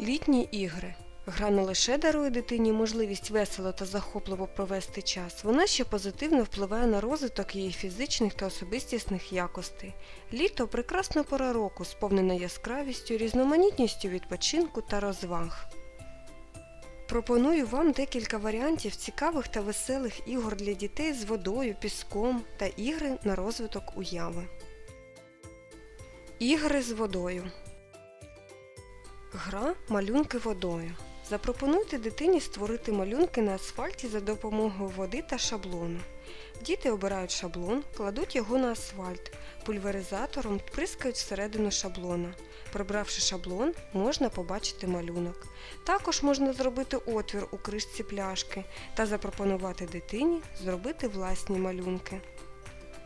Літні ігри. Гра не лише дарує дитині можливість весело та захопливо провести час, вона ще позитивно впливає на розвиток її фізичних та особистісних якостей. Літо прекрасна пора року, сповнена яскравістю, різноманітністю відпочинку та розваг. Пропоную вам декілька варіантів цікавих та веселих ігор для дітей з водою, піском та ігри на розвиток уяви. Ігри з водою. Гра малюнки водою. Запропонуйте дитині створити малюнки на асфальті за допомогою води та шаблону. Діти обирають шаблон, кладуть його на асфальт, пульверизатором прискають всередину шаблона. Прибравши шаблон, можна побачити малюнок. Також можна зробити отвір у кришці пляшки та запропонувати дитині зробити власні малюнки.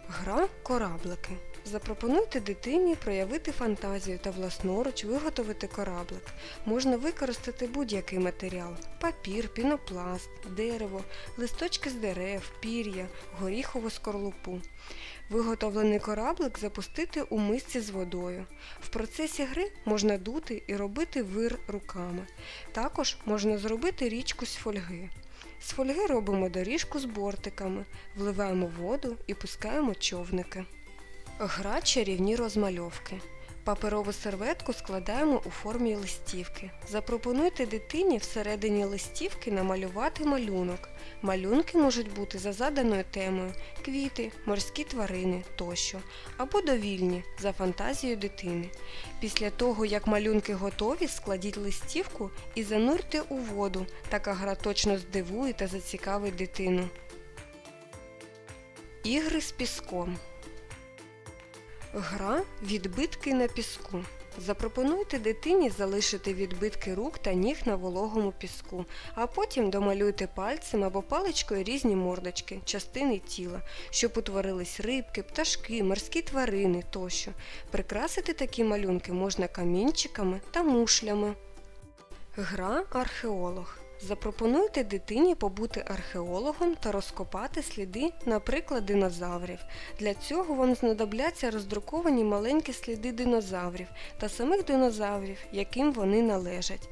Гра кораблики. Запропонуйте дитині проявити фантазію та власноруч виготовити кораблик. Можна використати будь-який матеріал папір, пінопласт, дерево, листочки з дерев, пір'я, горіхову скорлупу. Виготовлений кораблик запустити у мисці з водою. В процесі гри можна дути і робити вир руками. Також можна зробити річку з фольги. З фольги робимо доріжку з бортиками, вливаємо воду і пускаємо човники. Гра чарівні розмальовки. Паперову серветку складаємо у формі листівки. Запропонуйте дитині всередині листівки намалювати малюнок. Малюнки можуть бути за заданою темою квіти, морські тварини тощо, або довільні за фантазією дитини. Після того, як малюнки готові, складіть листівку і занурте у воду. Така гра точно здивує та зацікавить дитину. Ігри з піском. Гра відбитки на піску. Запропонуйте дитині залишити відбитки рук та ніг на вологому піску, а потім домалюйте пальцем або паличкою різні мордочки, частини тіла, щоб утворились рибки, пташки, морські тварини тощо. Прикрасити такі малюнки можна камінчиками та мушлями. Гра археолог. Запропонуйте дитині побути археологом та розкопати сліди, наприклад, динозаврів. Для цього вам знадобляться роздруковані маленькі сліди динозаврів та самих динозаврів, яким вони належать.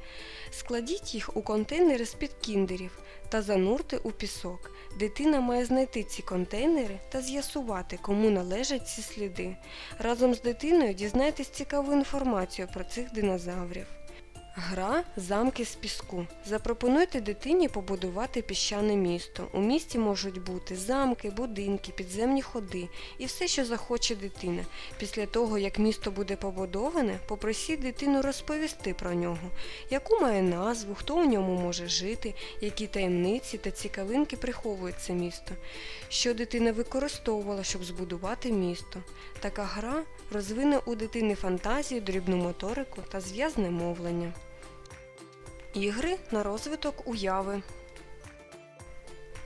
Складіть їх у контейнери з-під кіндерів та занурте у пісок. Дитина має знайти ці контейнери та з'ясувати, кому належать ці сліди. Разом з дитиною дізнайтесь цікаву інформацію про цих динозаврів. Гра замки з піску. Запропонуйте дитині побудувати піщане місто. У місті можуть бути замки, будинки, підземні ходи і все, що захоче дитина. Після того, як місто буде побудоване, попросіть дитину розповісти про нього, яку має назву, хто у ньому може жити, які таємниці та цікавинки приховує це місто, що дитина використовувала, щоб збудувати місто. Така гра розвине у дитини фантазію, дрібну моторику та зв'язне мовлення. Ігри на розвиток уяви.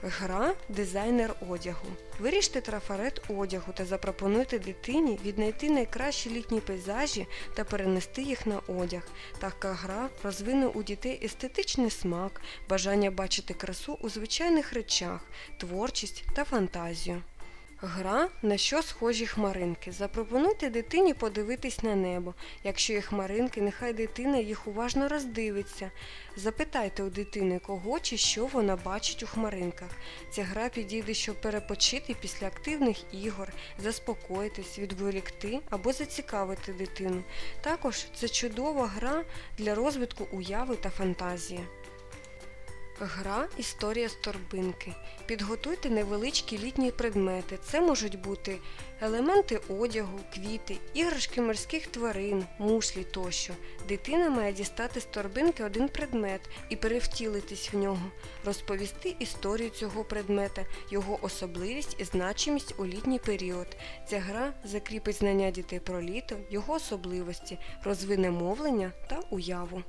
Гра дизайнер одягу. Виріште трафарет одягу та запропонуйте дитині віднайти найкращі літні пейзажі та перенести їх на одяг. Така гра розвине у дітей естетичний смак, бажання бачити красу у звичайних речах, творчість та фантазію. Гра на що схожі хмаринки. Запропонуйте дитині подивитись на небо. Якщо є хмаринки, нехай дитина їх уважно роздивиться. Запитайте у дитини, кого чи що вона бачить у хмаринках. Ця гра підійде, щоб перепочити після активних ігор, заспокоїтись, відволікти або зацікавити дитину. Також це чудова гра для розвитку уяви та фантазії. Гра Історія з торбинки. Підготуйте невеличкі літні предмети. Це можуть бути елементи одягу, квіти, іграшки морських тварин, мушлі тощо. Дитина має дістати з торбинки один предмет і перевтілитись в нього, розповісти історію цього предмета, його особливість і значимість у літній період. Ця гра закріпить знання дітей про літо, його особливості, розвине мовлення та уяву.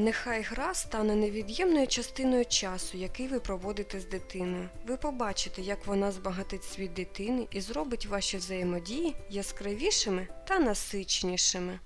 Нехай гра стане невід'ємною частиною часу, який ви проводите з дитиною. Ви побачите, як вона збагатить світ дитини і зробить ваші взаємодії яскравішими та насичнішими.